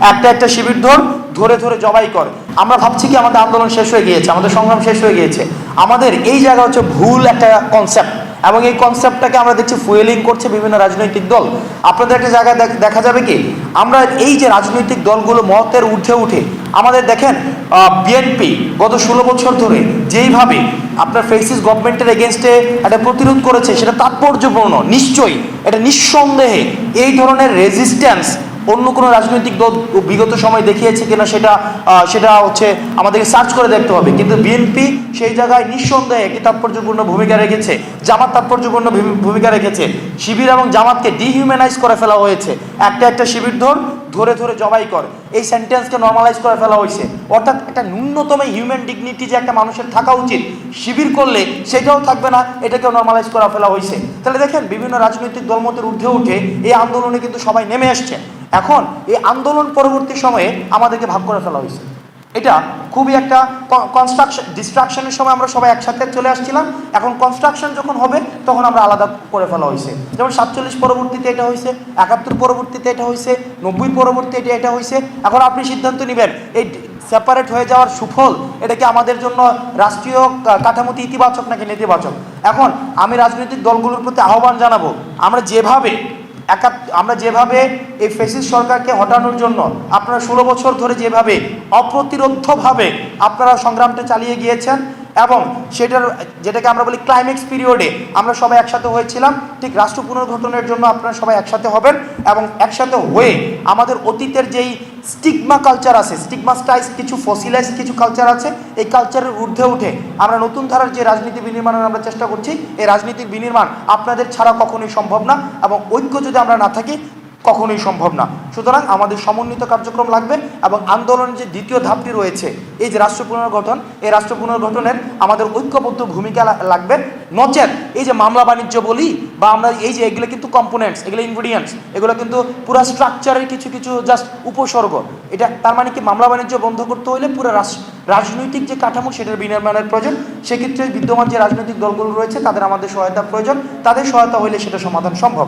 একটা একটা শিবির ধর ধরে ধরে জবাই করে। আমরা ভাবছি কি আমাদের আন্দোলন শেষ হয়ে গিয়েছে, আমাদের সংগ্রাম শেষ হয়ে গিয়েছে। আমাদের এই জায়গা হচ্ছে ভুল একটা কনসেপ্ট এবং এই কনসেপ্টটাকে আমরা দেখছি ফুয়েলিং করছে বিভিন্ন রাজনৈতিক দল। আপনাদের একটা জায়গায় দেখ- যাবে কি? আমরা এই যে রাজনৈতিক দলগুলো মতের ঊর্ধ্বে উঠে, আমাদের দেখেন বিএনপি গত ষোলো বছর ধরে যেইভাবে আপনার ফেসিস গভর্নমেন্টের এগেনস্টে একটা প্রতিরোধ করেছে, সেটা তাৎপর্যপূর্ণ, নিশ্চয়ই। এটা নিঃসন্দেহে এই ধরনের রেজিস্ট্যান্স অন্য কোনো রাজনৈতিক দল বিগত সময় দেখিয়েছে কিনা সেটা সেটা হচ্ছে আমাদেরকে সার্চ করে দেখতে হবে। কিন্তু বিএনপি সেই জায়গায় নিঃসন্দেহে একটি তাৎপর্যপূর্ণ ভূমিকা রেখেছে, জামাত তাৎপর্যপূর্ণ ভূমি- ভূমিকা রেখেছে। শিবির এবং জামাতকে ডিহিউম্যানাইজ করে ফেলা হয়েছে। একটা একটা শিবির ধর, ধরে ধরে জবাই কর। এই সেন্টেন্সকে নর্মালাইজ করে ফেলা হয়েছে। অর্থাৎ একটা ন্যূনতম হিউম্যান ডিগনিটি যে একটা মানুষের থাকা উচিত, শিবির করলে সেটাও থাকবে না, এটাকেও নর্মালাইজ করা ফেলা হয়েছে। তাহলে দেখেন, বিভিন্ন রাজনৈতিক দলমতের ঊর্ধ্বে উঠে এই আন্দোলনে কিন্তু সবাই নেমে আসছে। এখন এই আন্দোলন পরবর্তী সময়ে আমাদেরকে ভাগ করে ফেলা হয়েছে। এটা খুবই একটা কনস্ট্রাকশন ডিস্ট্রাকশনের সময় আমরা সবাই একসাথে চলে আসছিলাম। এখন কনস্ট্রাকশন যখন হবে, তখন আমরা আলাদা করে ফেলা হয়েছে। যেমন সাতচল্লিশ পরবর্তীতে এটা হয়েছে, একাত্তর পরবর্তীতে এটা হয়েছে, নব্বই পরবর্তীতে এটা এটা হয়েছে। এখন আপনি সিদ্ধান্ত নেবেন, এই সেপারেট হয়ে যাওয়ার সুফল, এটা কি আমাদের জন্য রাষ্ট্রীয় কাঠামোতে ইতিবাচক নাকি নেতিবাচক? এখন আমি রাজনৈতিক দলগুলোর প্রতি আহ্বান জানাব, আমরা যেভাবে একা আমরা যেভাবে এই ফেসিস সরকারকে হটানোর জন্য আপনারা ষোলো বছর ধরে যেভাবে অপ্রতিরোধ্যভাবে আপনারা সংগ্রামটা চালিয়ে গিয়েছেন এবং সেটার যেটাকে আমরা বলি ক্লাইম্যাক্স পিরিয়ডে আমরা সবাই একসাথে হয়েছিলাম। ঠিক রাষ্ট্র পুনর্গঠনের জন্য আপনারা সবাই একসাথে হবেন এবং একসাথে হয়ে আমাদের অতীতের যেই স্টিগমা কালচার আছে স্টিগমাস্টাইজ কিছু ফসিলাইজ কিছু কালচার আছে, এই কালচারের ঊর্ধ্বে উঠে আমরা নতুন ধারার যে রাজনীতি বিনির্মাণের আমরা চেষ্টা করছি, এই রাজনীতির বিনির্মাণ আপনাদের ছাড়া কখনোই সম্ভব না এবং ঐক্য যদি আমরা না থাকি কখনোই সম্ভব না। সুতরাং আমাদের সমন্বিত কার্যক্রম লাগবে এবং আন্দোলনের যে দ্বিতীয় ধাপটি রয়েছে, এই যে রাষ্ট্র পুনর্গঠন, এই রাষ্ট্র পুনর্গঠনের আমাদের ঐক্যবদ্ধ ভূমিকা লাগবে। নচেত এই যে মামলা বাণিজ্য বলি, বা আমরা এই যে এগুলো কিন্তু কম্পোনেন্টস এগুলো ইনগ্রিডিয়েন্টস এগুলো কিন্তু পুরো স্ট্রাকচারের কিছু কিছু জাস্ট উপসর্গ। এটা তার মানে কি মামলা বাণিজ্য বন্ধ করতে হলে পুরো রাজনৈতিক যে কাঠামো সেটার বিনির্মাণের প্রয়োজন। সেক্ষেত্রে বিদ্যমান যে রাজনৈতিক দলগুলো রয়েছে, তাদের আমাদের সহায়তা প্রয়োজন। তাদের সহায়তা হলে সেটা সমাধান সম্ভব।